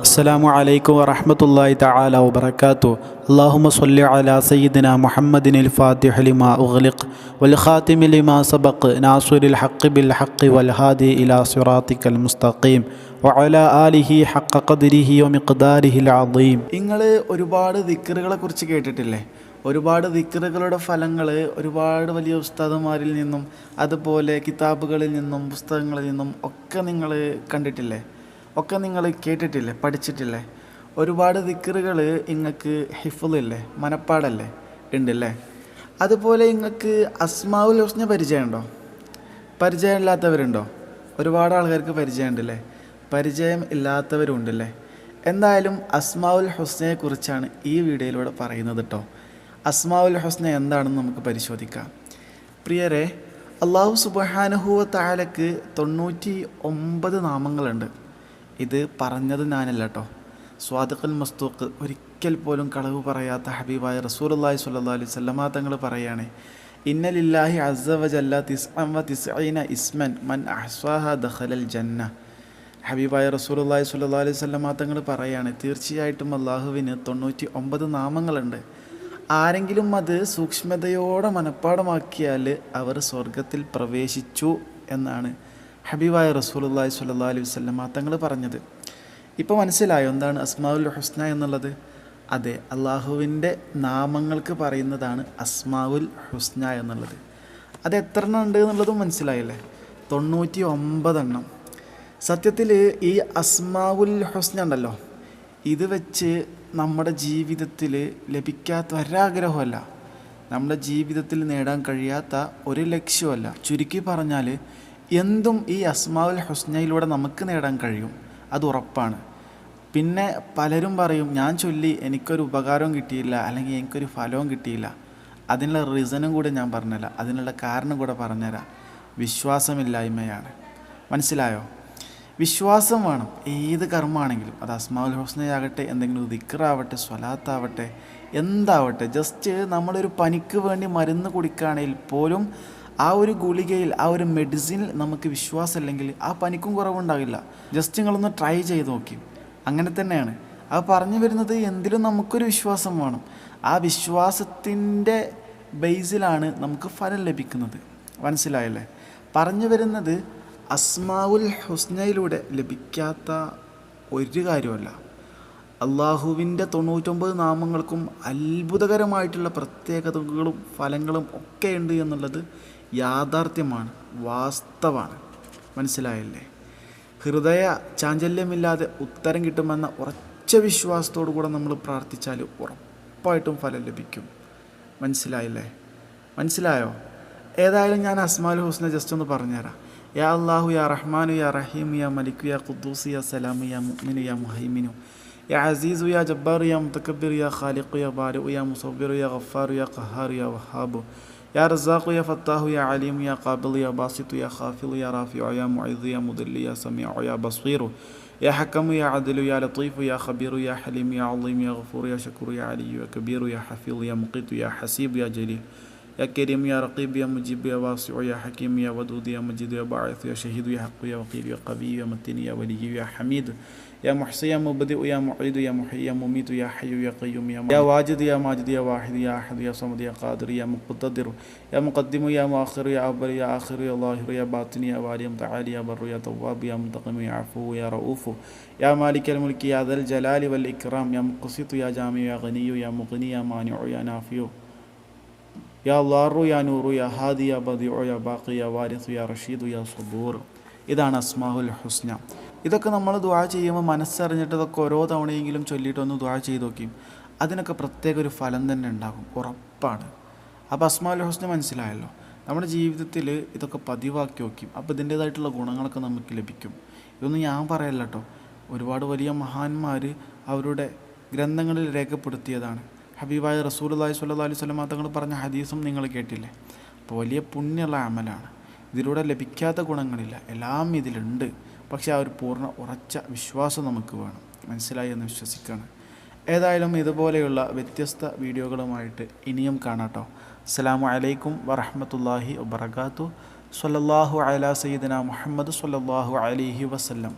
അസ്സലാമു അലൈക്കും വറഹമത്തല്ലാഹി തആല വബറകാതു അല്ലാഹുമ്മ സ്വല്ലി അലാ സയ്യിദിന മുഹമ്മദിനിൽ ഫാത്തിഹ ലിമാ ഉഖ്ലിഖ് വൽ ഖാതിമി ലിമാ സബഖ് നാസിറുൽ ഹഖ് ബിൽ ഹഖ് വൽ ഹാദി ഇലാ സിറാത്തിക്കൽ മുസ്തഖീം വഅല ആലിഹി ഹഖ്ക ഖദ്രിഹി വമിഖ്ദാരിഹിൽ അസീം നിങ്ങൾ ഒരുപാട് ദിക്റുകളെ കുറിച്ച് കേട്ടിട്ടില്ലേ? ഒരുപാട് വിക്രകളുടെ ഫലങ്ങൾ ഒരുപാട് വലിയ ഉസ്താദുമാരിൽ നിന്നും അതുപോലെ കിതാബുകളിൽ നിന്നും പുസ്തകങ്ങളിൽ നിന്നും ഒക്കെ നിങ്ങൾ കണ്ടിട്ടില്ലേ? ഒക്കെ നിങ്ങൾ കേട്ടിട്ടില്ലേ? പഠിച്ചിട്ടില്ലേ? ഒരുപാട് ദിക്കറുകൾ നിങ്ങൾക്ക് ഹിഫുലില്ലേ? മനപ്പാടല്ലേ? ഉണ്ടല്ലേ? അതുപോലെ നിങ്ങൾക്ക് അസ്മാവുൽ ഹുസ്ന പരിചയമുണ്ടോ? പരിചയമില്ലാത്തവരുണ്ടോ? ഒരുപാട് ആൾക്കാർക്ക് പരിചയമുണ്ടല്ലേ? പരിചയം ഇല്ലാത്തവരുണ്ടല്ലേ? എന്തായാലും അസ്മാവുൽ ഹുസ്നയെക്കുറിച്ചാണ് ഈ വീഡിയോയിലൂടെ പറയുന്നത് കേട്ടോ അസ്മാവുൽ ഹുസ്ന എന്താണെന്ന് നമുക്ക് പരിശോധിക്കാം. പ്രിയരെ അള്ളാഹു സുബഹാനുഹുവ താലക്ക് തൊണ്ണൂറ്റി ഒമ്പത് നാമങ്ങളുണ്ട്. ഇത് പറഞ്ഞത് ഞാനല്ല കേട്ടോ സ്വാദഖൽ മസ്തൂക്ക് ഒരിക്കൽ പോലും കളവ് പറയാത്ത ഹബീബായ റസൂലുള്ളാഹി സ്വല്ലല്ലാഹി അലൈഹി വസല്ലമ തങ്ങൾ പറയാണ് ഇന്നലില്ലാഹി അസവജല്ല വജല്ല തിസ്അൻ വ തിസ്ഈന ഇസ്മൻ മൻ അഹ്സാഹ ദഖലൽ ജന്ന. ഹബീബായ റസൂലുള്ളാഹി സ്വല്ലല്ലാഹി അലൈഹി വസല്ലമ തങ്ങൾ പറയുകയാണ് തീർച്ചയായിട്ടും അള്ളാഹുവിന് തൊണ്ണൂറ്റി ഒമ്പത് നാമങ്ങളുണ്ട്. ആരെങ്കിലും അത് സൂക്ഷ്മതയോടെ മനഃപ്പാടമാക്കിയാൽ അവർ സ്വർഗത്തിൽ പ്രവേശിച്ചു എന്നാണ് ഹബീബായ റസൂലുള്ളാഹി സ്വല്ലല്ലാഹി അലൈഹി വസല്ലമ തങ്ങൾ പറഞ്ഞത്. ഇപ്പോൾ മനസ്സിലായോ എന്താണ് അസ്മാവുൽ ഹുസ്ന എന്നുള്ളത്? അതെ അള്ളാഹുവിന്റെ നാമങ്ങൾക്ക് പറയുന്നതാണ് അസ്മാവുൽ ഹുസ്ന എന്നുള്ളത്. അത് എത്ര എണ്ണം ഉണ്ട് എന്നുള്ളതും മനസ്സിലായില്ലേ? തൊണ്ണൂറ്റി ഒമ്പതെണ്ണം സത്യത്തിൽ ഈ അസ്മാവുൽ ഹുസ്ന ഉണ്ടല്ലോ ഇത് വെച്ച് നമ്മുടെ ജീവിതത്തിൽ ലഭിക്കാത്ത ഒരാഗ്രഹമല്ല. നമ്മുടെ ജീവിതത്തിൽ നേടാൻ കഴിയാത്ത ഒരു ലക്ഷ്യമല്ല. ചുരുക്കി പറഞ്ഞാൽ എന്തും ഈ അസ്മാവുൽ ഹുസ്നയിലൂടെ നമുക്ക് നേടാൻ കഴിയും. അത് ഉറപ്പാണ്. പിന്നെ പലരും പറയും ഞാൻ ചൊല്ലി എനിക്കൊരു ഉപകാരവും കിട്ടിയില്ല അല്ലെങ്കിൽ എനിക്കൊരു ഫലവും കിട്ടിയില്ല. അതിനുള്ള റീസണും കൂടെ ഞാൻ പറഞ്ഞല്ല അതിനുള്ള കാരണം കൂടെ പറഞ്ഞുതരാം. വിശ്വാസമില്ലായ്മയാണ്. മനസ്സിലായോ? വിശ്വാസം വേണം. ഏത് കർമ്മമാണെങ്കിലും അത് അസ്മാവുൽ ഹുസ്നയാകട്ടെ എന്തെങ്കിലും ദിക്കറാവട്ടെ സ്വലാത്താവട്ടെ എന്താവട്ടെ ജസ്റ്റ് നമ്മളൊരു പനിക്ക് വേണ്ടി മരുന്ന് കുടിക്കുകയാണെങ്കിൽ പോലും ആ ഒരു ഗുളികയിൽ ആ ഒരു മെഡിസിനിൽ നമുക്ക് വിശ്വാസമില്ലെങ്കിൽ ആ പനിക്കും കുറവുണ്ടാകില്ല. ജസ്റ്റ് നിങ്ങളൊന്ന് ട്രൈ ചെയ്ത് നോക്കി. അങ്ങനെ തന്നെയാണ്. അത് പറഞ്ഞു വരുന്നത് എന്തിലും നമുക്കൊരു വിശ്വാസം വേണം. ആ വിശ്വാസത്തിന്റെ ബേസിലാണ് നമുക്ക് ഫലം ലഭിക്കുന്നത്. മനസ്സിലായല്ലേ? പറഞ്ഞു വരുന്നത് അസ്മാവുൽ ഹുസ്നയിലൂടെ ലഭിക്കാത്ത ഒരു കാര്യമല്ല. അള്ളാഹുവിന്റെ തൊണ്ണൂറ്റൊമ്പത് നാമങ്ങൾക്കും അത്ഭുതകരമായിട്ടുള്ള പ്രത്യേകതകളും ഫലങ്ങളും ഒക്കെ ഉണ്ട് എന്നുള്ളത് യാഥാർത്ഥ്യമാണ് വാസ്തവാണ് മനസ്സിലായല്ലേ? ഹൃദയ ചാഞ്ചല്യമില്ലാതെ ഉത്തരം കിട്ടുമെന്ന ഉറച്ച വിശ്വാസത്തോടു കൂടെ നമ്മൾ പ്രാർത്ഥിച്ചാൽ ഉറപ്പായിട്ടും ഫലം ലഭിക്കും. മനസ്സിലായില്ലേ? മനസ്സിലായോ? ഏതായാലും ഞാൻ അസ്മാൽ ഹുസ്ന ജസ്റ്റ് ഒന്ന് പറഞ്ഞുതരാം. يا الله يا رحمن يا رحيم يا ملك يا قدوس يا سلام يا مؤمن يا مهيمن يا عزيز يا جبار يا متكبر يا خالق يا بارئ يا مصبر يا غفار يا قهار يا وهاب يا رزاق يا فتاح يا عليم يا قابل يا باسط يا خافل يا رافع يا معز يا مضل يا سميع يا بصير يا حكم يا عدل يا لطيف يا خبير يا حليم يا عظيم يا غفور يا شكور يا علي يا كبير يا حفيظ يا مقيت يا حسيب يا جليل. يا كريم يا رقيب يا مجيب يا واسع يا حكيم يا ودود يا مجيد يا باعث يا شهيد يا حق يا وقيل يا قوي يا متين يا ولي يا حميد يا محصي يا مبدئ يا معيد يا محيي يا مميت يا حي يا قيوم يا يا واجد يا ماجد يا واحد يا أحد يا صمد يا قادر يا مقتدر يا مقدم يا مؤخر يا أول يا آخر يا ظاهر يا باطن يا والي يا متعالي يا بر يا تواب يا منتقم يا عفو يا رؤوف يا مالك الملك يا ذا الجلال والإكرام يا مقسط يا جامع يا غني يا مغني يا مانع يا نافع യാ ലാറു യാ നൂറു യാ ഹാദി യാ ബദിഉ യാ ബാഖി യാ വാരിസു യാ റഷീദു യാ സബൂർ ഇതാണ് അസ്മാഹുൽ ഹുസ്ന. ഇതൊക്കെ നമ്മൾ ദുആ ചെയ്യുമ്പോൾ മനസ്സറിഞ്ഞിട്ട് ഇതൊക്കെ ഓരോ തവണയെങ്കിലും ചൊല്ലിയിട്ടൊന്ന് ദുആ ചെയ്ത് നോക്കി അതിനൊക്കെ പ്രത്യേക ഒരു ഫലം തന്നെ ഉണ്ടാകും. ഉറപ്പാണ്. അപ്പോൾ അസ്മാഉൽ ഹുസ്ന മനസ്സിലായല്ലോ. നമ്മുടെ ജീവിതത്തിൽ ഇതൊക്കെ പതിവാക്കി നോക്കും അപ്പോൾ ഇതിന്റേതായിട്ടുള്ള ഗുണങ്ങളൊക്കെ നമുക്ക് ലഭിക്കും. ഇതൊന്നും ഞാൻ പറയല്ല ഒരുപാട് വലിയ മഹാന്മാർ അവരുടെ ഗ്രന്ഥങ്ങളിൽ രേഖപ്പെടുത്തിയതാണ്. ഹബീബായ റസൂൽ റസൂലുള്ളാഹി സ്വല്ലല്ലാഹി അലൈഹി വസല്ലം തങ്ങൾ പറഞ്ഞ ഹദീസും നിങ്ങൾ കേട്ടില്ലേ? അപ്പോൾ വലിയ പുണ്യമുള്ള അമലാണ്. ഇതിലൂടെ ലഭിക്കാത്ത ഗുണങ്ങളില്ല. എല്ലാം ഇതിലുണ്ട്. പക്ഷേ ആ ഒരു പൂർണ ഉറച്ച വിശ്വാസം നമുക്ക് വേണം. മനസ്സിലായി എന്ന് വിശ്വസിക്കുകയാണ് ഏതായാലും ഇതുപോലെയുള്ള വ്യത്യസ്ത വീഡിയോകളുമായിട്ട് ഇനിയും കാണാട്ടോ. അസ്സാം അലൈക്കും വറഹമത്തല്ലാഹി വബർക്കാത്തു സല്ലല്ലാഹു അല സയ്യിദന മുഹമ്മദ് സല്ലല്ലാഹു അലൈഹി വസല്ലം.